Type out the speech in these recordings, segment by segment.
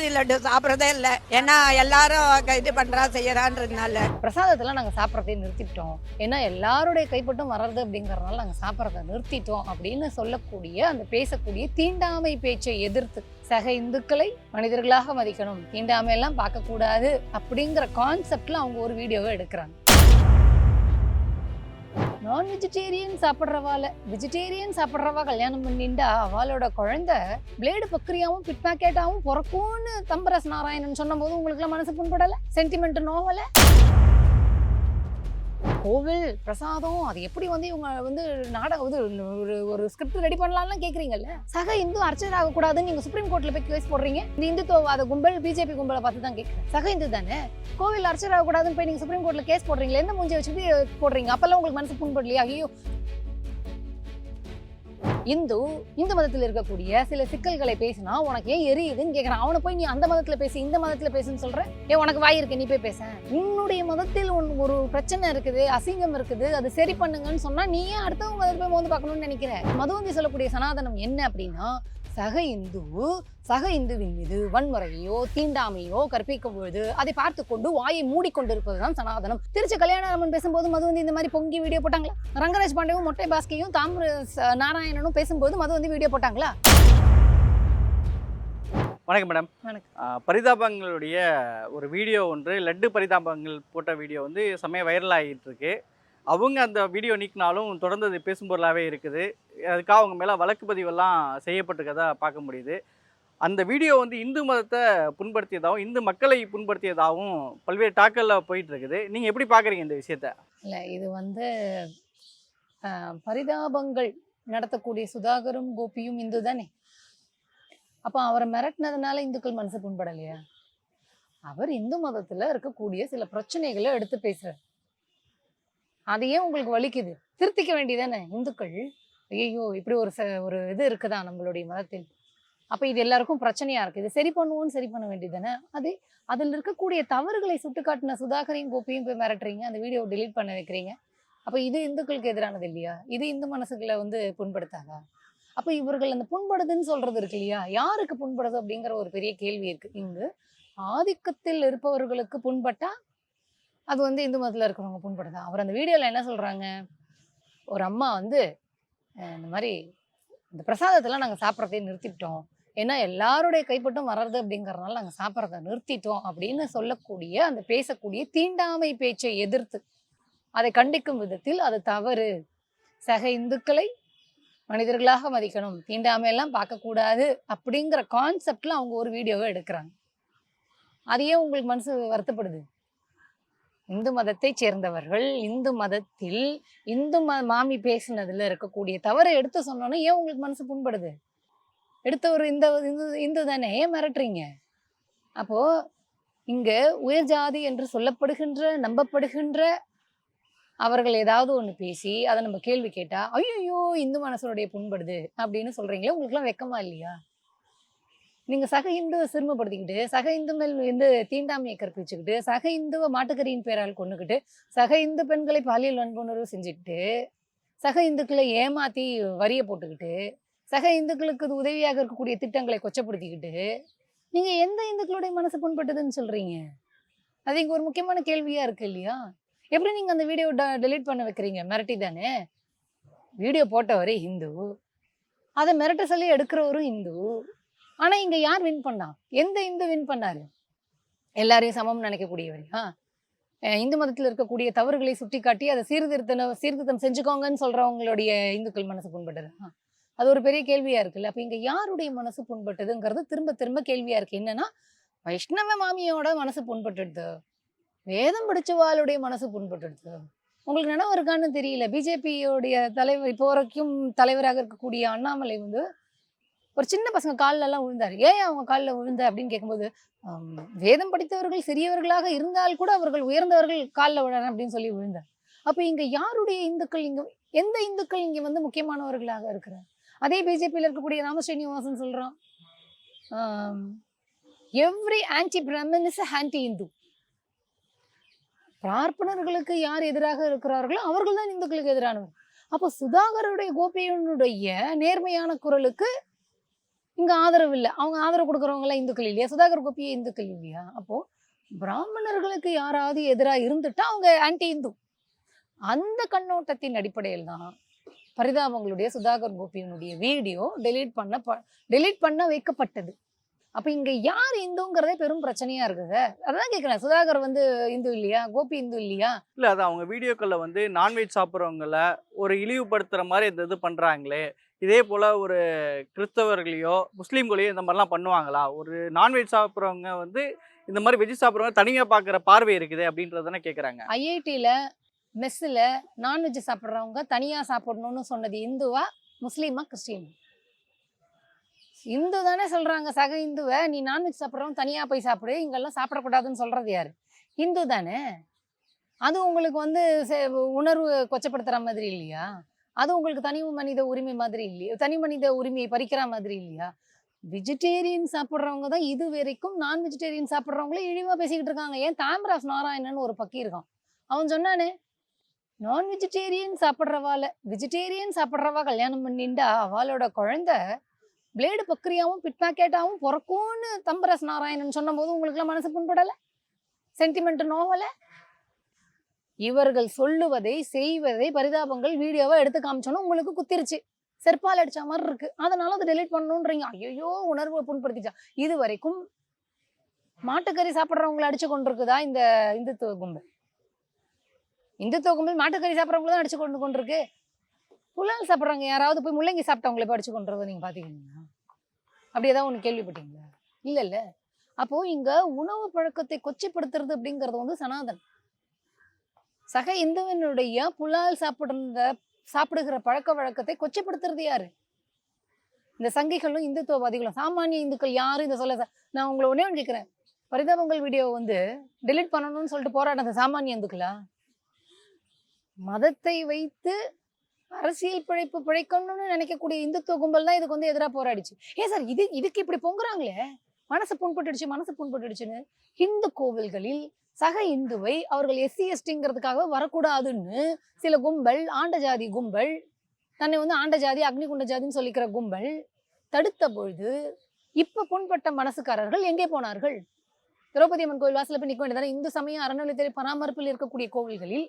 திருப்பதி லட்டு சாப்பிட்றதே இல்லை. ஏன்னா எல்லாரும் இது பண்ணுறா செய்யறான்றதுனால. பிரசாதத்தெல்லாம் நாங்கள் சாப்பிட்றதே நிறுத்திட்டோம். ஏன்னா எல்லாருடைய கைப்பட்டும் வர்றது அப்படிங்கிறதுனால நாங்கள் சாப்பிட்றத நிறுத்திட்டோம் அப்படின்னு சொல்லக்கூடிய அந்த பேசக்கூடிய தீண்டாமை பேச்சை எதிர்த்து சக இந்துக்களை மனிதர்களாக மதிக்கணும். தீண்டாமை எல்லாம் பார்க்கக்கூடாது அப்படிங்கிற கான்செப்டில் அவங்க ஒரு வீடியோவை எடுக்கிறாங்க. நான் வெஜிடேரியன் சாப்பிட்றவால வெஜிடேரியன் சாப்பிட்றவா கல்யாணம் பண்ணிண்டா அவளோட குழந்தை பிளேடு பக்ரியாவும் பிட் பாக்கெட்டாவும் பிறக்கும்னு தம்பரஸ் நாராயணன் சொன்னபோது உங்களுக்குலாம் மனசு புண்படலை? சென்டிமெண்ட் நோவலை கோவில் பிரசாதம் அது எப்படி வந்து இவங்க வந்து நாடகம் வந்து ஒரு ஒரு ஸ்கிரிப்ட் ரெடி பண்ணலாம்லாம் கேட்குறீங்கல்ல சக இந்து அர்ச்சனை ஆகக்கூடாதுன்னு நீங்கள் சுப்ரீம் கோர்ட்ல போய் கேஸ் போடுறீங்க? இந்த இந்துத்துவவாத கும்பல் பிஜேபி கும்பலை பார்த்து தான் கேட்குறேன் சக இந்து தானே? கோவில் அர்ச்சர் ஆகக்கூடாதுன்னு போய் நீங்க சுப்ரீம் கோர்ட்ல கேஸ் போடுறீங்களே எந்த மூஞ்சி வச்சுட்டு போடுறீங்க? அப்பெல்லாம் உங்களுக்கு மனசு புண்படலையா? ஐயோ இந்து இந்து மதத்தில் இருக்கக்கூடிய சில சிக்கல்களை பேசினா உனக்கு ஏன் எரியுதுன்னு கேட்கறான் அவனை போய் நீ அந்த மதத்துல பேசி இந்த மதத்துல பேசுன்னு சொல்ற? ஏன் உனக்கு வாய் இருக்கு நீ போய் பேச. உன்னுடைய மதத்தில் உன் ஒரு பிரச்சனை இருக்குது அசிங்கம் இருக்குது அது சரி பண்ணுங்கன்னு சொன்னா நீ ஏன் அடுத்தவங்க மதத்தில் போய் மோந்து பார்க்கணும்னு நினைக்கிற? மதுவந்தி சொல்லக்கூடிய சனாதனம் என்ன அப்படின்னா சக இந்து சக இந்துவின் மீது வன்முறையோ தீண்டாமையோ கற்பிக்கும் பொழுது அதை பார்த்து கொண்டு வாயை மூடிக்கொண்டிருப்பதுதான் சனாதனம். திருச்சி கல்யாணராமன் பேசும்போது மது வந்து இந்த மாதிரி பொங்கி வீடியோ போட்டாங்களா? ரங்கராஜ் பாண்டேவும் மொட்டை பாஸ்கியும் தாமிர நாராயணனும் பேசும்போது மது வந்து வீடியோ போட்டாங்களா? வணக்கம் மேடம் வணக்கம். பரிதாபங்களுடைய ஒரு வீடியோ ஒன்று லட்டு பரிதாபங்கள் போட்ட வீடியோ வந்து செம்மையாக வைரல் ஆகிட்டு இருக்கு அவங்க அந்த வீடியோ நீக்கினாலும் தொடர்ந்து அது பேசும் பொருளாகவே இருக்குது. அதுக்காக அவங்க மேலே வழக்கு பதிவெல்லாம் செய்யப்பட்டிருக்கதா பார்க்க முடியுது. அந்த வீடியோ வந்து இந்து மதத்தை புண்படுத்தியதாகவும் இந்து மக்களை புண்படுத்தியதாகவும் பல்வேறு டாக்கலில் போயிட்டுருக்குது. நீங்கள் எப்படி பார்க்குறீங்க இந்த விஷயத்த? இல்லை இது வந்து பரிதாபங்கள் நடத்தக்கூடிய சுதாகரும் கோபியும் இந்து தானே? அப்போ அவரை மிரட்டினதுனால இந்துக்கள் மனசு புண்படலையா? அவர் இந்து மதத்தில் இருக்கக்கூடிய சில பிரச்சனைகளை எடுத்து பேசுகிறார் அது ஏன் உங்களுக்கு வலிக்குது? திருத்திக்க வேண்டியதானே இந்துக்கள் ஐயோ இப்படி ஒரு ச- ஒரு இது இருக்குதா நம்மளுடைய மதத்தில்? அப்போ இது எல்லாருக்கும் பிரச்சனையாக இருக்குது இது சரி பண்ணுவோம்னு சரி பண்ண வேண்டியதானே அது அதில் இருக்கக்கூடிய தவறுகளை சுட்டுக்காட்டின சுதாகரையும் கோப்பையும் போய் மிரட்டுறீங்க. அந்த வீடியோ டெலீட் பண்ண வைக்கிறீங்க. அப்போ இது இந்துக்களுக்கு எதிரானது இல்லையா? இது இந்து மனசுகளை வந்து புண்படுத்தாதா? அப்போ இவர்கள் அந்த புண்படுதுன்னு சொல்றது இருக்கு இல்லையா? யாருக்கு புண்படுது அப்படிங்கிற ஒரு பெரிய கேள்வி இருக்கு. இங்கு ஆதிக்கத்தில் இருப்பவர்களுக்கு புண்பட்டா அது வந்து இந்து மதத்தில் இருக்கிறவங்க புண்படுதா அவர் அந்த வீடியோவில் என்ன சொல்கிறாங்க ஒரு அம்மா வந்து இந்த மாதிரி இந்த பிரசாதத்தெல்லாம் நாங்கள் சாப்பிட்றதே நிறுத்திட்டோம். ஏன்னா எல்லாருடைய கைப்பட்டும் வர்றது அப்படிங்கிறதுனால நாங்கள் சாப்பிட்றத நிறுத்திட்டோம் அப்படின்னு சொல்லக்கூடிய அந்த பேசக்கூடிய தீண்டாமை பேச்சை எதிர்த்து அதை கண்டிக்கும் விதத்தில் அது தவறு. சக இந்துக்களை மனிதர்களாக மதிக்கணும். தீண்டாமை எல்லாம் பார்க்கக்கூடாது அப்படிங்கிற கான்செப்டில் அவங்க ஒரு வீடியோவை எடுக்கிறாங்க. அதையே உங்களுக்கு மனசு வருத்தப்படுது? இந்து மதத்தை சேர்ந்தவர்கள் இந்து மதத்தில் இந்து ம மாமி பேசினதுல இருக்கக்கூடிய தவறை எடுத்து சொன்னோன்னா ஏன் உங்களுக்கு மனசு புண்படுது? எடுத்த ஒரு இந்த இந்து இந்து தானே ஏன் மிரட்டுறீங்க? அப்போ இங்க உயர் ஜாதி என்று சொல்லப்படுகின்ற நம்பப்படுகின்ற அவர்கள் ஏதாவது ஒன்று பேசி அதை நம்ம கேள்வி கேட்டால் ஐயோ இந்து மனசனுடைய புண்படுது அப்படின்னு சொல்கிறீங்களே உங்களுக்குலாம் வெக்கமா இல்லையா? நீங்க சக இந்துவை சிறுமப்படுத்திக்கிட்டு சக இந்து மேல் வந்து தீண்டாமையை கற்பிச்சுக்கிட்டு சக இந்துவை மாட்டுக்கறியின் பேரால் கொண்டுக்கிட்டு சக இந்து பெண்களை பாலியல் வன்புணர்வு செஞ்சுக்கிட்டு சக இந்துக்களை ஏமாத்தி வரிய போட்டுக்கிட்டு சக இந்துக்களுக்கு இது உதவியாக இருக்கக்கூடிய திட்டங்களை கொச்சப்படுத்திக்கிட்டு நீங்க எந்த இந்துக்களுடைய மனசு புண்பட்டதுன்னு சொல்றீங்க? அது இங்க ஒரு முக்கியமான கேள்வியா இருக்கு இல்லையா? எப்படி நீங்க அந்த வீடியோ டெலீட் பண்ண வைக்கிறீங்க? மிரட்டி தானே? வீடியோ போட்டவரே இந்து. அதை மிரட்ட சொல்லி எடுக்கிறவரும் இந்து. ஆனால் இங்கே யார் வின் பண்ணா? எந்த இந்து வின் பண்ணாரு? எல்லாரையும் சமம் நினைக்கக்கூடியவரையா ஆ. இந்து மதத்தில் இருக்கக்கூடிய தவறுகளை சுட்டிக்காட்டி அதை சீர்திருத்தம் சீர்திருத்தம் செஞ்சுக்கோங்கன்னு சொல்றவங்களுடைய இந்துக்கள் மனசு புண்பட்டதா. அது ஒரு பெரிய கேள்வியா இருக்குல்ல. அப்போ இங்கே யாருடைய மனசு புண்பட்டதுங்கிறது திரும்ப திரும்ப கேள்வியா இருக்கு. என்னன்னா வைஷ்ணவ மாமியோட மனசு புண்பட்டுடுது. வேதம் படிச்சவாளுடைய மனசு புண்பட்டுடுது. உங்களுக்கு நினைவு இருக்கான்னு தெரியல. பிஜேபியோடைய தலைவர் இப்போ வரைக்கும் தலைவராக இருக்கக்கூடிய அண்ணாமலை வந்து ஒரு சின்ன பசங்க காலில் எல்லாம் விழுந்தாரு. ஏன் அவங்க காலில் விழுந்த? அப்படின்னு கேட்கும்போது வேதம் படித்தவர்கள் சிறியவர்களாக இருந்தால் கூட அவர்கள் உயர்ந்தவர்கள் காலில் விழறேன் அப்படின்னு சொல்லி விழுந்தார். அப்போ இங்கே யாருடைய இந்துக்கள் இங்கே எந்த இந்துக்கள் இங்கே வந்து முக்கியமானவர்களாக இருக்கிறார்? அதே பிஜேபியில் இருக்கக்கூடிய ராமஸ்ரீனிவாசன் சொல்கிறான் every anti Brahmin is anti Hindu பார்ப்பனர்களுக்கு யார் எதிராக இருக்கிறார்களோ அவர்கள் தான் இந்துக்களுக்கு எதிரானவர். அப்போ சுதாகருடைய கோபியனுடைய நேர்மையான குரலுக்கு இங்கே ஆதரவு இல்லை. அவங்க ஆதரவு கொடுக்குறவங்களாம் இந்துக்கள் இல்லையா? சுதாகர் கோபியே இந்துக்கள் இல்லையா? அப்போது பிராமணர்களுக்கு யாராவது எதிராக இருந்துட்டா அவங்க ஆன்டி இந்து அந்த கண்ணோட்டத்தின் அடிப்படையில் தான் பரிதாபங்களுடைய சுதாகர் கோபியினுடைய வீடியோ டெலீட் பண்ண ப டெலீட் பண்ண வைக்கப்பட்டது. அப்போ இங்கே யார் இந்துங்கிறதே பெரும் பிரச்சனையாக இருக்குது. அதான் கேட்குறேன் சுதாகர் வந்து இந்து இல்லையா? கோபி இந்து இல்லையா? இல்லை அது அவங்க வீடியோக்களில் வந்து நான்வெஜ் சாப்பிட்றவங்கள ஒரு இழிவுபடுத்துகிற மாதிரி இந்த இது பண்ணுறாங்களே இதே போல் ஒரு கிறிஸ்தவர்களையோ முஸ்லீம்களையோ இந்த மாதிரிலாம் பண்ணுவாங்களா? ஒரு நான்வெஜ் சாப்பிட்றவங்க வந்து இந்த மாதிரி வெஜ் சாப்பிட்றவங்க தனியாக பார்க்குற பார்வை இருக்குது அப்படின்றதானே கேட்குறாங்க ஐஐடியில் மெஸ்ஸில் நான்வெஜ் சாப்பிட்றவங்க தனியாக சாப்பிடணும்னு சொன்னது இந்துவா முஸ்லீமா கிறிஸ்டின் இந்து தானே சொல்கிறாங்க சக இந்துவை நீ நான்வெஜ் சாப்பிட்றவங்க தனியாக போய் சாப்பிடு இங்கெல்லாம் சாப்பிடக்கூடாதுன்னு சொல்கிறது யார்? இந்து தானே? அது உங்களுக்கு வந்து உணர்வு கொச்சப்படுத்துகிற மாதிரி இல்லையா? அது உங்களுக்கு தனி மனித உரிமை மாதிரி இல்லையா. தனி மனித உரிமையை பறிக்கிற மாதிரி இல்லையா? வெஜிடேரியன் சாப்பிட்றவங்க தான் இது வரைக்கும் நான் வெஜிடேரியன் சாப்பிட்றவங்களே இழிவாக பேசிக்கிட்டு இருக்காங்க. ஏன் தாம்பராஸ் நாராயணன் ஒரு பக்கி இருக்கான். அவன் சொன்னானே நான் வெஜிடேரியன் சாப்பிட்றவால வெஜிடேரியன் சாப்பிட்றவா கல்யாணம் பண்ணிண்டா அவளோட குழந்தை பிளேடு பக்ரியாவும் பிட் பேக்கெட்டாவும் பிறக்கும்னு தம்பராஸ் நாராயணன் சொன்னபோது உங்களுக்குலாம் மனசு புண்படலை? சென்டிமெண்ட் நோவலை இவர்கள் சொல்லுவதை செய்வதை பரிதாபங்கள் வீடியோவா எடுத்து காமிச்சோன்னா உங்களுக்கு குத்திருச்சு. செருப்பால் அடிச்ச மாதிரி இருக்கு. அதனால அதை டெலீட் பண்ணணுன்றீங்க ஐயோ உணர்வு புண்படுத்திச்சா இது வரைக்கும் மாட்டுக்கறி சாப்பிட்றவங்களை அடிச்சு கொண்டிருக்குதா இந்த இந்துத்துவ கும்பல்? இந்துத்துவ கும்பல் மாட்டுக்கறி சாப்பிட்றவங்கள தான் அடிச்சு கொண்டு கொண்டிருக்கு. புலால் சாப்பிட்றவங்க யாராவது போய் முள்ளங்கி சாப்பிட்டவங்களை போய் அடிச்சு கொண்டுறதை நீங்க பாத்தீங்கன்னா அப்படி ஏதாவது ஒன்று கேள்விப்பட்டீங்களா? இல்லை இல்ல. அப்போ இங்க உணவு பழக்கத்தை கொச்சைப்படுத்துறது அப்படிங்கிறது வந்து சனாதன். சக இந்துவினுடைய புலால் சாப்பிடுற சாப்பிடுகிற பழக்க வழக்கத்தை கொச்சப்படுத்துறது யாரு? இந்த சங்கிகளும் இந்துத்துவவாதிகளும். சாமானிய இந்துக்கள் யாரும் இதை சொல்ல நான் உங்களை ஒன்றே ஒன்று பரிதாபங்கள் வீடியோ வந்து டெலீட் பண்ணணும்னு சொல்லிட்டு போராடுறது சாமானிய இந்துக்களா? மதத்தை வைத்து அரசியல் பிழைப்பு பிழைக்கணும்னு நினைக்கக்கூடிய இந்துத்துவ கும்பல் தான் இதுக்கு வந்து எதிராக போராடிச்சு. ஏன் சார் இது இதுக்கு இப்படி பொங்குறாங்களே? மனசு புண்பட்டுடுச்சு மனசு புண்பட்டுடுச்சுன்னு. இந்து கோவில்களில் சக இந்துவை அவர்கள் எஸ்சி எஸ்டிங்கிறதுக்காக வரக்கூடாதுன்னு சில கும்பல் ஆண்ட ஜாதி கும்பல் தன்னை வந்து ஆண்ட ஜாதி அக்னிகுண்ட ஜாதின்னு சொல்லிக்கிற கும்பல் தடுத்த பொழுது இப்ப புண்பட்ட மனசுக்காரர்கள் எங்கே போனார்கள்? திரௌபதி அம்மன் கோவில் வாசலில் போய் நிற்க வேண்டியதானே இந்து சமய அறநிலையத்துறை பராமரிப்பில் இருக்கக்கூடிய கோவில்களில்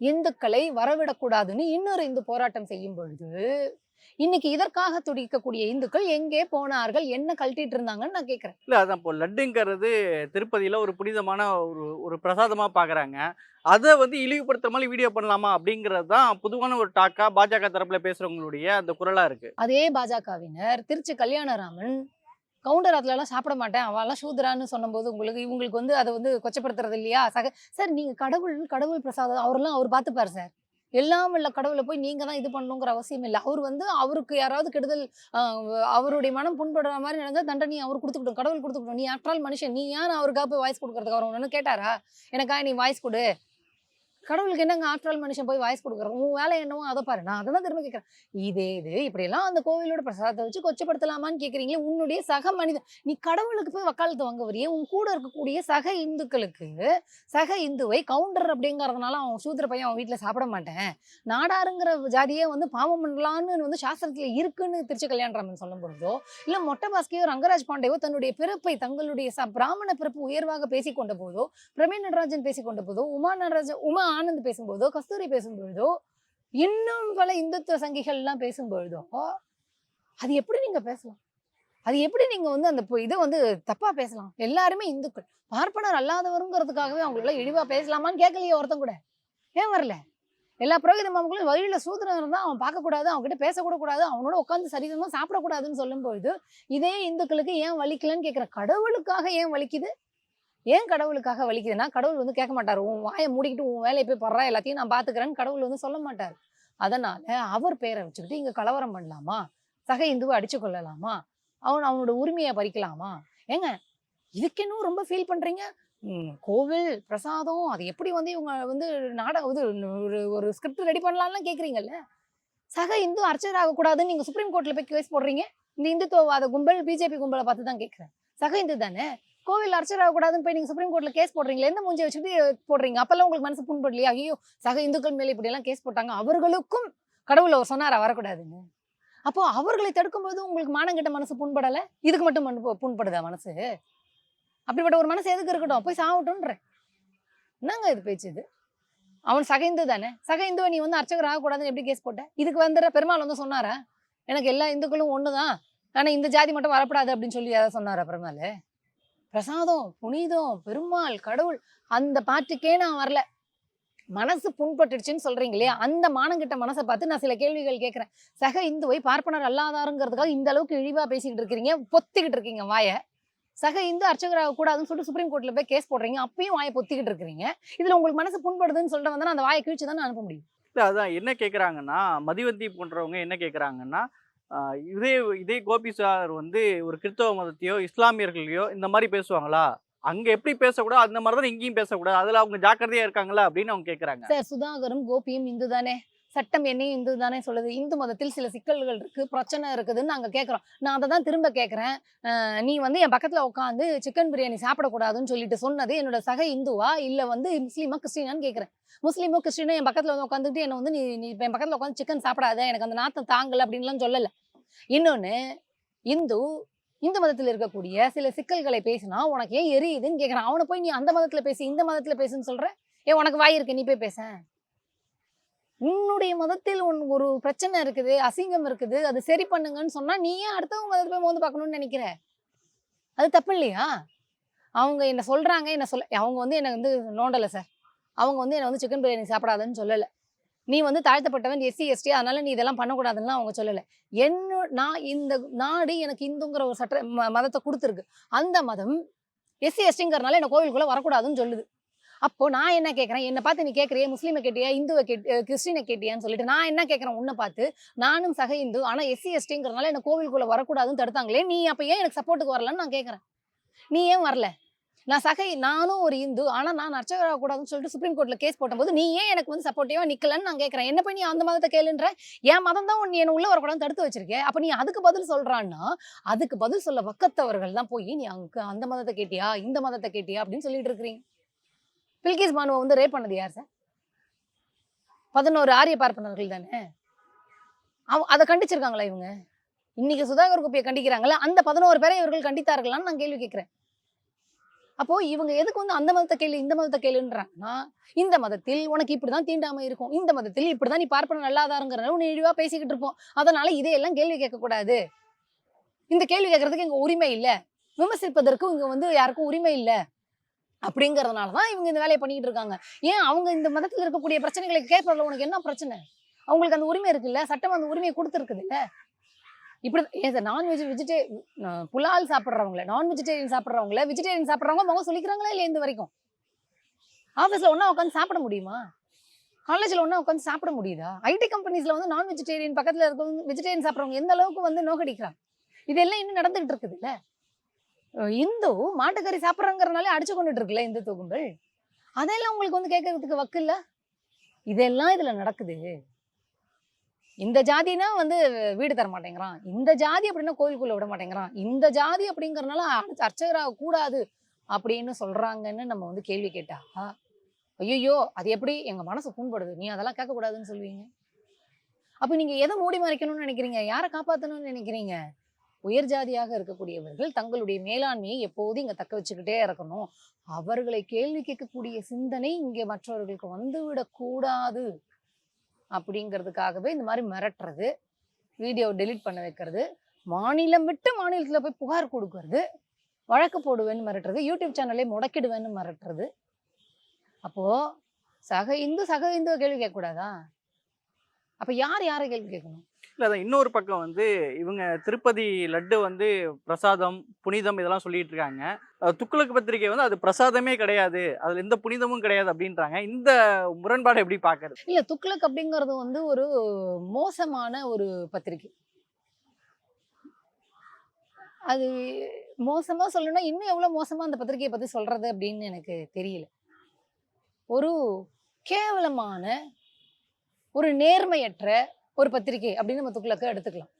இந்துக்களை வரவிடக்கூடாதுன்னு இன்னொரு இந்து போராட்டம் செய்யும் பொழுது இன்னைக்கு இதற்காக துடிக்கக்கூடிய இந்துக்கள் எங்கே போனார்கள்? என்ன கழட்டிட்டு இருந்தாங்கன்னு நான் கேட்கிறேன் இல்லை அதான் இப்போ லட்டுங்கிறது திருப்பதியில் ஒரு புனிதமான ஒரு ஒரு பிரசாதமாக பார்க்குறாங்க அதை வந்து இழிவுபடுத்துற மாதிரி வீடியோ பண்ணலாமா அப்படிங்கிறது தான் பொதுவான ஒரு டாக்கா பாஜக தரப்பில் பேசுகிறவங்களுடைய அந்த குரலாக இருக்குது அதே பாஜகவினர் திருச்சி கல்யாணராமன் கவுண்டர் எல்லாம் சாப்பிட மாட்டேன் அவெல்லாம் சூத்ரான்னு சொன்னபோது உங்களுக்கு இவங்களுக்கு வந்து அதை வந்து கொச்சப்படுத்துறது இல்லையா? சக சார் நீங்க கடவுள் கடவுள் பிரசாதம் அவரெல்லாம் அவர் பார்த்துப்பார் சார். எல்லாம் உள்ள கடவுளை போய் நீங்க தான் இது பண்ணணுங்கிற அவசியம் இல்லை. அவர் வந்து அவருக்கு யாராவது கெடுதல் அவருடைய மனம் புண்படுற மாதிரி நடந்தா தண்டனை அவர் கொடுத்துக்கிட்டோம் கடவுள் கொடுத்துக்கிட்டோம். நீ ஆஃப்டர் மனுஷன் நீ ஏன் அவருக்காக போய் வாய்ஸ் கொடுக்கறதுக்கு அவர் ஒன்று கேட்டாரா? எனக்கா நீ வாய்ஸ் கொடு. கடவுளுக்கு என்னங்க ஆற்றல் மனுஷன் போய் வாய்ஸ் கொடுக்குறோம் உன் வேலை என்னவோ அதை பாரு. நான் அதை தான் திரும்ப கேட்குறேன். இதே இது இப்படியெல்லாம் அந்த கோவிலோட பிரசாதத்தை வச்சு கொச்சப்படுத்தலாமான்னு கேட்குறீங்களே உன்னுடைய சக மனிதன் நீ கடவுளுக்கு போய் வக்காலத்து வாங்க வரையே உன் கூட இருக்கக்கூடிய சக இந்துக்களுக்கு சக இந்துவை கவுண்டர் அப்படிங்கறதுனால அவன் சூத்திர பையன் அவன் வீட்டில் சாப்பிட மாட்டேன். நாடாருங்கிற ஜாதியே வந்து பாவம் பண்ணலான்னு வந்து சாஸ்திரத்துல இருக்குன்னு திருச்சி கல்யாணராமன் சொல்லும் பொழுதோ இல்லை மொட்டை பாஸ்கியோ ரங்கராஜ் பாண்டேவோ தன்னுடைய பிறப்பை தங்களுடைய ச- பிராமண பிறப்பு உயர்வாக பேசிக்கொண்ட போதோ பிரமே நடராஜன் பேசிக்கொண்ட போதோ உமா நடராஜன் உமா ஆனந்த் பேசும்போதோ கஸ்தூரி பேசும்பொழுதோ இன்னும் பல இந்துத்துவ சங்கிகள் எல்லாம் பேசும்பொழுதோ அது எப்படி நீங்க பேசலாம்? அது எப்படி நீங்க வந்து அந்த இதை வந்து தப்பா பேசலாம்? எல்லாருமே இந்துக்கள். பார்ப்பனர் அல்லாதவருங்கிறதுக்காகவே அவங்கள இழிவா பேசலாமான்னு கேட்கலையே ஒருத்தன் கூட. ஏன் வரல? எல்லா புரோகித மாமக்களும் வழியில சூத்திரம் இருந்தா அவன் பார்க்கக்கூடாது அவன்கிட்ட பேசக்கூட கூடாது அவனோட உட்காந்து சரிதமா சாப்பிடக்கூடாதுன்னு சொல்லும்பொழுது இதே இந்துக்களுக்கு ஏன் வலிக்கலன்னு கேட்குற கடவுளுக்காக ஏன் வலிக்குது? ஏன் கடவுளுக்காக வலிக்குதுன்னா கடவுள் வந்து கேட்க மாட்டார். உன் வாயை மூடிக்கிட்டு உன் வேலையை போய் படுறா எல்லாத்தையும் நான் பார்த்துக்கிறேன்னு கடவுள் வந்து சொல்ல மாட்டார். அதனால அவர் பேரை வச்சுக்கிட்டு இங்க கலவரம் பண்ணலாமா? சக இந்துவை அடிச்சு கொள்ளலாமா அவன் அவனோட உரிமையை பறிக்கலாமா? ஏங்க இதுக்கென்னும் ரொம்ப ஃபீல் பண்றீங்க? கோவில் பிரசாதம் அது எப்படி வந்து இவங்க வந்து நாடகம் இது ஒரு ஒரு ஸ்கிரிப்ட் ரெடி பண்ணலாம்லாம் கேட்குறீங்கல்ல சக இந்து அர்ச்சகர் ஆகக்கூடாதுன்னு நீங்க சுப்ரீம் கோர்ட்டில் போய் கேஸ் போடுறீங்க? இந்த இந்துத்துவவாத கும்பல் பிஜேபி கும்பலை பார்த்து தான் கேட்குறேன் சக இந்து தானே? கோவில் அர்ச்சகர் ஆகக்கூடாதுன்னு போய் நீங்க சுப்ரீம் கோர்ட்ல கேஸ் போடுறீங்களா எந்த மூஞ்சி வச்சுட்டு போடுறீங்க? அப்பெல்லாம் உங்களுக்கு மனசு புண்படலையா? ஐயோ சக இந்துக்கள் மேலே இப்படி எல்லாம் கேஸ் போட்டாங்க. அவர்களுக்கும் கடவுள் அவர் சொன்னாரா வரக்கூடாதுன்னு? அப்போ அவர்களை தடுக்கும்போது உங்களுக்கு மானங்கிட்ட மனசு புண்படலை? இதுக்கு மட்டும் புண்படுதா மனசு? அப்படிப்பட்ட ஒரு மனசு எதுக்கு இருக்கட்டும்? போய் சாவட்டும்ன்ற என்னங்க இது பேச்சு இது? அவன் சக இந்து தானே? சக இந்துவை நீ வந்து அர்ச்சகர் ஆகக்கூடாதுன்னு எப்படி கேஸ் போட்ட? இதுக்கு வந்துடுற பெருமாள் வந்து சொன்னாரா? எனக்கு எல்லா இந்துக்களும் ஒண்ணுதான். ஆனா இந்த ஜாதி மட்டும் வரப்படாது அப்படின்னு சொல்லி யாராவது சொன்னாரா பெருமாள்? பிரசாதம் புனிதம் பெருமாள் கடவுள் அந்த பாட்டுக்கே நான் வரல. மனசு புண்பட்டுடுச்சுன்னு சொல்றீங்க இல்லையா? அந்த மானங்கிட்ட மனசை பார்த்து நான் சில கேள்விகள் கேட்கிறேன். சக இந்துவை பார்ப்பனர் அல்லாதாருங்கிறதுக்காக இந்த அளவுக்கு இழிவா பேசிக்கிட்டு இருக்கிறீங்க பொத்திக்கிட்டு இருக்கீங்க வாயை. சக இந்து அர்ச்சகராக கூடாதுன்னு சொல்லிட்டு சுப்ரீம் கோர்ட்ல போய் கேஸ் போடுறீங்க அப்பயும் வாயை பொத்திக்கிட்டு இருக்கிறீங்க. இதுல உங்களுக்கு மனசு புண்படுதுன்னு சொல்லிட்டு வந்தா அந்த வாயை கிழிச்சு தானே அனுப்ப முடியும்? இல்லை அதான் என்ன கேட்குறாங்கன்னா மதிவந்தி போன்றவங்க என்ன கேட்குறாங்கன்னா இதே இதே கோபி சார் வந்து ஒரு கிறிஸ்தவ மதத்தையோ இஸ்லாமியர்களையோ இந்த மாதிரி பேசுவாங்களா? அங்க எப்படி பேசக்கூடாது? அந்த மாதிரி தான் இங்கேயும் பேசக்கூடாது. அதுல அவங்க ஜாக்கிரதையா இருக்காங்களா? அப்படின்னு அவங்க கேக்குறாங்க. சார் சுதாகரும் கோபியும் இந்து தானே சட்டம் என்னையும் இந்து தானே சொல்லுது. இந்து மதத்தில் சில சிக்கல்கள் இருக்கு பிரச்சனை இருக்குதுன்னு நாங்கள் கேட்குறோம் நான் அதை தான் திரும்ப கேட்குறேன் நீ வந்து என் பக்கத்தில் உட்காந்து சிக்கன் பிரியாணி சாப்பிடக்கூடாதுன்னு சொல்லிட்டு சொன்னது என்னோட சக இந்துவா? இல்லை வந்து முஸ்லீமா கிறிஸ்டினான்னு கேட்குறேன் முஸ்லீமோ கிறிஸ்டினோ என் பக்கத்தில் வந்து உட்காந்துட்டு என்ன வந்து நீ நீ என் பக்கத்தில் உட்காந்து சிக்கன் சாப்பிடாத எனக்கு அந்த நாத்தம் தாங்கல அப்படின்லாம் சொல்லலை. இன்னொன்று இந்து இந்து மதத்தில் இருக்கக்கூடிய சில சிக்கல்களை பேசினா உனக்கு ஏன் எரியுதுன்னு கேட்குறான் அவனை போய் நீ அந்த மதத்தில் பேசி இந்த மதத்தில் பேசுன்னு சொல்கிற ஏன் உனக்கு வாய் இருக்கு நீ போய் பேச. உன்னுடைய மதத்தில் உன் ஒரு பிரச்சனை இருக்குது அசிங்கம் இருக்குது அது சரி பண்ணுங்கன்னு சொன்னா நீ ஏன் அடுத்தவங்க மதத்தை போய் மோந்து பார்க்கணும்னு நினைக்கிற? அது தப்பு இல்லையா? அவங்க என்ன சொல்றாங்க என்ன சொல்ல அவங்க வந்து என்னை வந்து நோண்டலை சார் அவங்க வந்து என்னை வந்து சிக்கன் பிரியாணி சாப்பிடாதுன்னு சொல்லலை. நீ வந்து தாழ்த்தப்பட்டவன் எஸ்சி எஸ்டி அதனால நீ இதெல்லாம் பண்ணக்கூடாதுன்னு அவங்க சொல்லலை. என்ன நான் இந்த நாடு எனக்கு இந்துங்கிற ஒரு சட்ட ம- மதத்தை கொடுத்துருக்கு. அந்த மதம் எஸ்சி எஸ்டிங்கிறனால என்ன கோவிலுக்குள்ளே வரக்கூடாதுன்னு சொல்லுது. அப்போ நான் என்ன கேட்குறேன் என்னை பார்த்து நீ கேட்குறியே முஸ்லீமை கேட்டியா இந்துவை கேட் கிறிஸ்டினை கேட்டியான்னு சொல்லிட்டு நான் என்ன கேட்கறேன் உன்னை பார்த்து நானும் சக இந்து ஆனால் எஸ்சி எஸ்டிங்கிறனால என்ன கோவிலுக்குள்ள வரக்கூடாதுன்னு தடுத்தாங்களே நீ அப்போ ஏன் எனக்கு சப்போர்ட்டுக்கு வரலன்னு நான் கேட்கறேன் நீ ஏன் வரல? நான் சகை நானும் ஒரு இந்து ஆனா நான் அர்ச்சகராக கூடாதுன்னு சொல்லிட்டு சுப்ரீம் கோர்ட்டில் கேஸ் போட்டபோது நீ ஏன் எனக்கு வந்து சப்போர்ட்டிவா நிக்கலன்னு நான் கேட்குறேன் என்ன போய் நீ அந்த மதத்தை கேளுன்ற? என் மதம் தான் உன்னை என்ன உள்ள வரக்கூடாதுன்னு தடுத்து வச்சிருக்கேன் அப்போ நீ அதுக்கு பதில் சொல்றான்னா அதுக்கு பதில் சொல்ல வக்கத்தவர்கள் தான் போய் நீ அங்க அந்த மதத்தை கேட்டியா இந்த மதத்தை கேட்டியா அப்படின்னு சொல்லிட்டு இருக்கிறீங்க. பில்கிஸ் பானுவை வந்து ரேப் பண்ணது யார் சார் பதினோரு ஆரிய பார்ப்பனர்கள் தானே? அவ அதை கண்டிச்சிருக்காங்களா இவங்க? இன்னைக்கு சுதாகர் குப்பியை கண்டிக்கிறாங்களா அந்த பதினோரு பேரை இவர்கள் கண்டித்தார்களான்னு நான் கேள்வி கேட்குறேன் அப்போ இவங்க எதுக்கு வந்து அந்த மதத்தை கேளு இந்த மதத்தை கேளுன்றாங்கன்னா இந்த மதத்தில் உனக்கு இப்படிதான் தீண்டாமை இருக்கும் இந்த மதத்தில் இப்படிதான் நீ பார்ப்பன நல்லாதாருங்கிற உன்னை இழிவா பேசிக்கிட்டு இருப்போம். அதனால இதையெல்லாம் கேள்வி கேட்கக்கூடாது. இந்த கேள்வி கேட்கறதுக்கு இங்க உரிமை இல்லை. விமர்சிப்பதற்கு இங்க வந்து யாருக்கும் உரிமை இல்லை. அப்படிங்கறதுனால தான் இவங்க இந்த வேலையை பண்ணிக்கிட்டு இருக்காங்க. ஏன் அவங்க இந்த மதத்தில் இருக்கக்கூடிய பிரச்சனைகளை கேட்கறதுல உனக்கு என்ன பிரச்சனை? அவங்களுக்கு அந்த உரிமை இருக்குல்ல? சட்டம் அந்த உரிமையை கொடுத்துருக்குது இல்லை இப்படி ஏன் நான்வெஜ் வெஜிடே புலால் சாப்பிட்றவங்கள நான் வெஜிடேரியன் சாப்பிட்றவங்கள வெஜிடேரியன் சாப்பிட்றவங்க அவங்க சொல்லிக்கிறாங்களா இல்லையா இந்த வரைக்கும்? ஆஃபீஸில் ஒன்றா உட்காந்து சாப்பிட முடியுமா? காலேஜில் ஒன்றா உட்காந்து சாப்பிட முடியுதா? ஐடி கம்பெனிஸில் வந்து நான் வெஜிடேரியன் பக்கத்தில் இருக்கவங்க வெஜிடேரியன் சாப்பிட்றவங்க எந்த அளவுக்கு வந்து நோக்கடிக்கிறாங்க? இதெல்லாம் இன்னும் நடந்துகிட்டு இருக்குதுல்ல? இந்து மாட்டுக்கறி சாப்பிட்றங்கிறனாலே அடிச்சு கொண்டுட்டு இருக்குல்ல இந்து தொகுங்கள் அதெல்லாம் உங்களுக்கு வந்து கேட்கறதுக்கு வக்கு இல்லை? இதெல்லாம் இதுல நடக்குது. இந்த ஜாதினா வந்து வீடு தர மாட்டேங்கிறான். இந்த ஜாதி அப்படின்னா கோயிலுக்குள்ள விட மாட்டேங்கிறான். இந்த ஜாதி அப்படிங்கிறனால அடுத்து அர்ச்சகராக கூடாது அப்படின்னு சொல்றாங்கன்னு நம்ம வந்து கேள்வி கேட்டா ஐயோ அது எப்படி எங்க மனசு புண்படுது? நீ அதெல்லாம் கேட்க கூடாதுன்னு சொல்லுவீங்க. அப்ப நீங்க எதை மூடி மறைக்கணும்னு நினைக்கிறீங்க? யாரை காப்பாத்தணும்னு நினைக்கிறீங்க? உயர் ஜாதியாக இருக்கக்கூடியவர்கள் தங்களுடைய மேலாண்மையை எப்போதும் இங்கே தக்க வச்சுக்கிட்டே இருக்கணும் அவர்களை கேள்வி கேட்கக்கூடிய சிந்தனை இங்கே மற்றவர்களுக்கு வந்துவிடக்கூடாது அப்படிங்கிறதுக்காகவே இந்த மாதிரி மிரட்டுறது வீடியோ டெலீட் பண்ண வைக்கிறது மாநிலம் விட்டு மாநிலத்தில் போய் புகார் கொடுக்கறது வழக்கு போடுவேன்னு மிரட்டுறது யூடியூப் சேனலே முடக்கிடுவேன்னு மிரட்டுறது. அப்போது சக இந்து சக இந்துவை கேள்வி கேட்கக்கூடாதா? அப்போ யார் யாரை கேள்வி கேட்கணும்? இல்லை அதான் இன்னொரு பக்கம் வந்து இவங்க திருப்பதி லட்டு வந்து பிரசாதம் புனிதம் இதெல்லாம் சொல்லிட்டு இருக்காங்க. அஹ் பத்திரிகை வந்து அது பிரசாதமே கிடையாது. அதுல எந்த புனிதமும் கிடையாது அப்படின்றாங்க. இந்த முரண்பாடு எப்படி பாக்குறது இல்ல துக்ளக் அப்படிங்கிறது வந்து ஒரு மோசமான ஒரு பத்திரிகை அது மோசமா சொல்லணும்னா இன்னும் எவ்வளவு மோசமா அந்த பத்திரிகையை பத்தி சொல்றது அப்படின்னு எனக்கு தெரியல. ஒரு கேவலமான ஒரு நேர்மையற்ற ஒரு பத்திரிகை அப்படின்னு நம்ம துக்ளக்க எடுத்துக்கலாம்.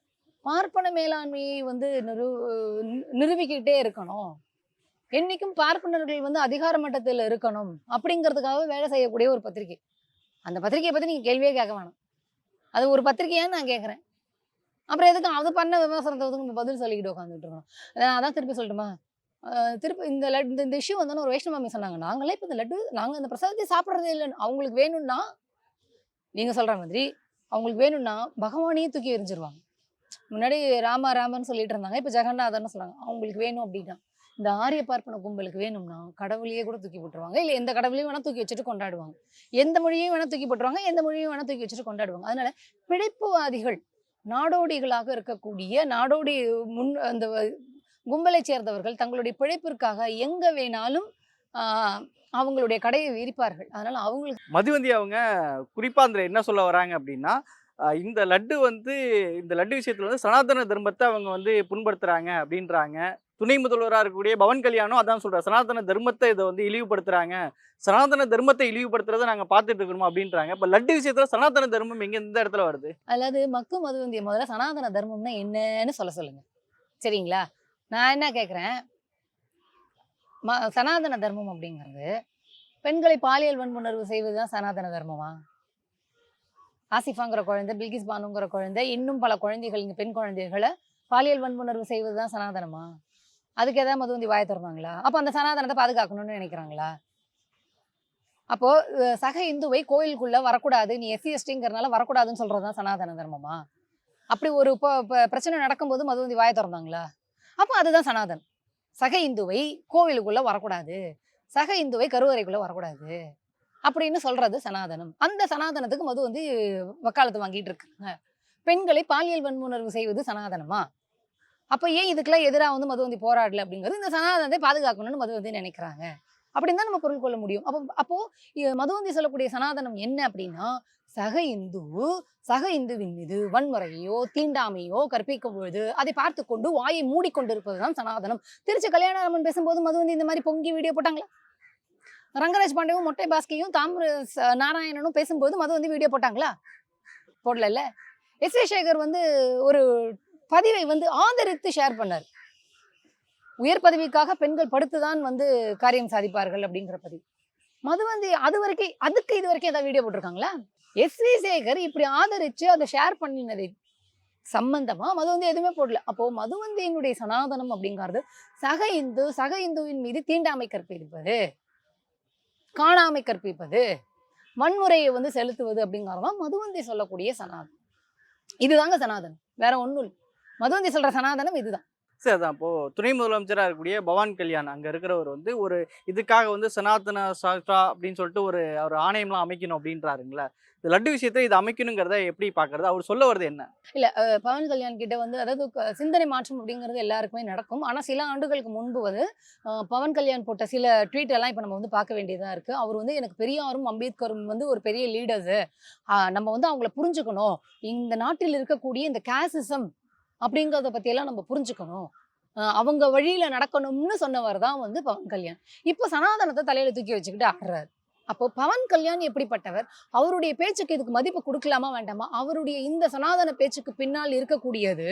பார்ப்பன மேலாண்மையை வந்து நிரு நிறுவிக்கிட்டே நிரூபிக்கிட்டே இருக்கணும். என்னைக்கும் பார்ப்பனர்கள் வந்து அதிகார மட்டத்தில் இருக்கணும் அப்படிங்கிறதுக்காக வேலை செய்யக்கூடிய ஒரு பத்திரிகை அந்த பத்திரிகையை பற்றி நீங்கள் கேள்வியே கேட்க வேணாம். அது ஒரு பத்திரிகையான்னு நான் கேட்குறேன். அப்புறம் எதுக்கு அது பண்ண விமர்சனத்தை வந்து நம்ம பதில் சொல்லிக்கிட்டு உட்காந்துட்டு இருக்கணும். நான் அதான் திருப்பி சொல்லட்டுமா? திருப்பி இந்த லட்டு இந்த- இஷ்யூ வந்தோன்னு ஒரு வைஷ்ணவ மாமி சொன்னாங்க நாங்களே இப்போ இந்த லட்டு நாங்கள் இந்த பிரசாதத்தை சாப்பிட்றதே இல்லைன்னு அவங்களுக்கு வேணும்னா நீங்கள் சொல்கிற மாதிரி அவங்களுக்கு வேணும்னா பகவானையே தூக்கி எரிஞ்சிருவாங்க முன்னாடி ராமா ராமன்னு சொல்லிட்டு இருந்தாங்க. இப்போ ஜெகநாதர்னு சொன்னாங்க. அவங்களுக்கு வேணும் அப்படின்னா இந்த ஆரிய பார்ப்பன கும்பலுக்கு வேணும்னா கடவுளையே கூட தூக்கி போட்டுருவாங்க. இல்லை எந்த கடவுளையும் வேணா தூக்கி வச்சுட்டு கொண்டாடுவாங்க. எந்த மொழியையும் வேணா தூக்கி போட்டுருவாங்க. எந்த மொழியும் வேணா தூக்கி வச்சுட்டு கொண்டாடுவாங்க. அதனால பிழைப்புவாதிகள் நாடோடிகளாக இருக்கக்கூடிய நாடோடி முன் அந்த கும்பலை சேர்ந்தவர்கள் தங்களுடைய பிழைப்பிற்காக எங்க வேணாலும் ஆஹ், அவங்களுடைய கடையை விரிப்பார்கள். அதனால அவங்களுக்கு மதுவந்தி அவங்க குறிப்பா அந்த என்ன சொல்ல வராங்க அப்படின்னா இந்த லட்டு வந்து இந்த லட்டு விஷயத்துல வந்து சனாதன தர்மத்தை அவங்க வந்து புண்படுத்துறாங்க அப்படின்றாங்க. துணை முதல்வராக இருக்கக்கூடிய பவன் கல்யாணம் அதான் சொல்றாரு. சனாதன தர்மத்தை இதை வந்து இழிவுபடுத்துறாங்க. சனாதன தர்மத்தை இழிவுபடுத்துறதை நாங்க பார்த்துட்டு இருக்கணும் அப்படின்றாங்க. இப்ப லட்டு விஷயத்துல சனாதன தர்மம் எங்க எந்த இடத்துல வருது? அதாவது மக்கு மதுவந்திய முதல்ல சனாதன தர்மம்னா என்னன்னு சொல்ல சொல்லுங்க. சரிங்களா? நான் என்ன கேட்குறேன் ம சனாதன தர்மம் அப்படிங்கிறது பெண்களை பாலியல் வன்புணர்வு செய்வது தான் சனாதன தர்மமா? ஆசிஃபாங்கிற குழந்தை பில்கிஸ் பானுங்கிற குழந்தை இன்னும் பல குழந்தைகள் இங்கே பெண் குழந்தைகளை பாலியல் வன்புணர்வு செய்வது தான் சனாதனமா? அதுக்கு எதாவது மதுவந்தி வாய திறந்தாங்களா அப்போ அந்த சனாதனத்தை பாதுகாக்கணும்னு நினைக்கிறாங்களா? அப்போ சக இந்துவை கோயிலுக்குள்ள வரக்கூடாது நீ எஸ்சி எஸ்டிங்கிறனால வரக்கூடாதுன்னு சொல்றது தான் சனாதன தர்மமா? அப்படி ஒரு இப்போ இப்போ பிரச்சனை நடக்கும்போது மதுவந்தி வாய திறந்தாங்களா? அப்போ அதுதான் சனாதன் சக இந்துவை கோவிலுக்குள்ள வரக்கூடாது. சக இந்துவை கருவறைக்குள்ள வரக்கூடாது. அப்படின்னு சொல்றது சனாதனம். அந்த சனாதனத்துக்கு மது வந்து வக்காலத்து வாங்கிட்டு இருக்காங்க. பெண்களை பாலியல் வன்முணர்வு செய்வது சனாதனமா? அப்ப ஏன் இதுக்கெல்லாம் எதிராக வந்து மது வந்து போராடல அப்படிங்கிறது இந்த சனாதனத்தை பாதுகாக்கணும்னு மது வந்து நினைக்கிறாங்க. அப்படின்னு தான் நம்ம பொருள் கொள்ள முடியும். அப்போ அப்போ மதுவந்தி சொல்லக்கூடிய சனாதனம் என்ன அப்படின்னா சக இந்து சக இந்துவின் மீது வன்முறையோ தீண்டாமையோ கற்பிக்கும் பொழுது அதை பார்த்து கொண்டு வாயை மூடிக்கொண்டிருப்பதுதான் சனாதனம். திருச்சி கல்யாணராமன் பேசும்போது மதுவந்தி இந்த மாதிரி பொங்கி வீடியோ போட்டாங்களா? ரங்கராஜ் பாண்டேவும் மொட்டை பாஸ்கியும் தாமிர நாராயணனும் பேசும்போது மது வந்து வீடியோ போட்டாங்களா? போடல எஸ் ஏ சேகர் வந்து ஒரு பதிவை வந்து ஆதரித்து ஷேர் பண்ணார். உயர் பதவிக்காக பெண்கள் படுத்துதான் வந்து காரியம் சாதிப்பார்கள் அப்படிங்கிற பதிவு. மதுவந்தி அது வரைக்கும் அதுக்கு இது வரைக்கும் ஏதாவது வீடியோ போட்டிருக்காங்களா? எஸ் வி சேகர் இப்படி ஆதரிச்சு அதை ஷேர் பண்ணினது சம்பந்தமா மதுவந்தி எதுவுமே போடல. அப்போ மதுவந்தியினுடைய சனாதனம் அப்படிங்கிறது சக இந்து சக இந்துவின் மீது தீண்டாமை கற்பிப்பது காணாமை கற்பிப்பது வன்முறையை வந்து செலுத்துவது அப்படிங்கிறதான் மதுவந்தி சொல்லக்கூடிய சனாதனம். இதுதாங்க சனாதனம். வேற ஒன்றும் இல்லை. மதுவந்தி சொல்ற சனாதனம் இதுதான். சரி அதான். இப்போது துணை முதலமைச்சராக இருக்கக்கூடிய பவான் கல்யாண் அங்கே இருக்கிறவர் வந்து ஒரு இதுக்காக வந்து சனாதன சாஸ்திரா அப்படின்னு சொல்லிட்டு ஒரு அவர் ஆணையம்லாம் அமைக்கணும் அப்படின்றாருங்களே. இந்த லட்டு விஷயத்தை இது அமைக்கணுங்கிறத எப்படி பார்க்கறது? அவர் சொல்ல வருது என்ன? இல்லை பவன் கல்யாண் கிட்ட வந்து அதாவது சிந்தனை மாற்றம் அப்படிங்கிறது எல்லாருக்குமே நடக்கும். ஆனால் சில ஆண்டுகளுக்கு முன்பு வந்து பவன் கல்யாண் போட்ட சில ட்வீட் எல்லாம் இப்போ நம்ம வந்து பார்க்க வேண்டியதாக இருக்குது அவர் வந்து எனக்கு பெரியாரும் அம்பேத்கரும் வந்து ஒரு பெரிய லீடர்ஸு நம்ம வந்து அவங்கள புரிஞ்சுக்கணும். இந்த நாட்டில் இருக்கக்கூடிய இந்த கேசிசம் அப்படிங்கிறத பற்றியெல்லாம் நம்ம புரிஞ்சுக்கணும். அவங்க வழியில் நடக்கணும்னு சொன்னவர் தான் வந்து பவன் கல்யாண். இப்போ சனாதனத்தை தலையில தூக்கி வச்சுக்கிட்டு ஆடுறாரு அப்போ பவன் கல்யாண் எப்படிப்பட்டவர்? அவருடைய பேச்சுக்கு இதுக்கு மதிப்பு கொடுக்கலாமா வேண்டாமா? அவருடைய இந்த சனாதன பேச்சுக்கு பின்னால் இருக்கக்கூடியது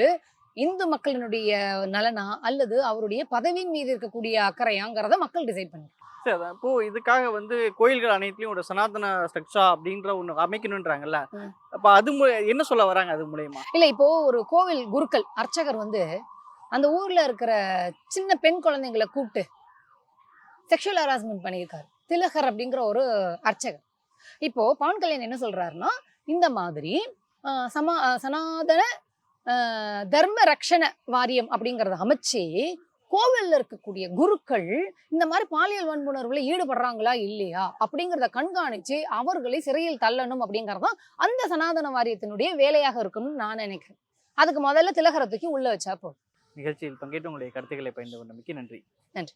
இந்து மக்களினுடைய நலனா அல்லது அவருடைய பதவியின் மீது இருக்கக்கூடிய அக்கறையாங்கிறத மக்கள் டிசைட் பண்ணு சரி அதான் இப்போ இதுக்காக வந்து கோயில்கள் அனைத்துலயும் ஒரு சனாதன ஸ்ட்ரக்சா அப்படின்ற ஒன்று அமைக்கணுன்றாங்கல்ல ம். அப்போ அது என்ன சொல்ல வராங்க அது மூலயமா? இல்ல இப்போ ஒரு கோவில் குருக்கள் அர்ச்சகர் வந்து அந்த ஊர்ல இருக்கிற சின்ன பெண் குழந்தைங்களை கூப்பிட்டு செக்ஷுவல் ஹராஸ்மெண்ட் பண்ணியிருக்காரு. திலகர் அப்படிங்கிற ஒரு அர்ச்சகர். இப்போ பவன் கல்யாண் என்ன சொல்றாருன்னா இந்த மாதிரி சமா சனாதன தர்ம ரக்ஷண வாரியம் அப்படிங்கறத அமைச்சு கோவில்ல இருக்கக்கூடிய குருக்கள் இந்த மாதிரி பாலியல் வன்புணர்வுல ஈடுபடுறாங்களா இல்லையா அப்படிங்கிறத கண்காணிச்சு அவர்களை சிறையில் தள்ளணும் அப்படிங்கறதுதான் அந்த சனாதன வாரியத்தினுடைய வேலையாக இருக்கும்னு நான் நினைக்கிறேன். அதுக்கு முதல்ல திலகரை தூக்கி உள்ள வச்சா போதும். நிகழ்ச்சியில் பங்கேற்று உங்களுடைய கருத்துக்களை பகிர்ந்து கொண்டமைக்கு நன்றி. நன்றி.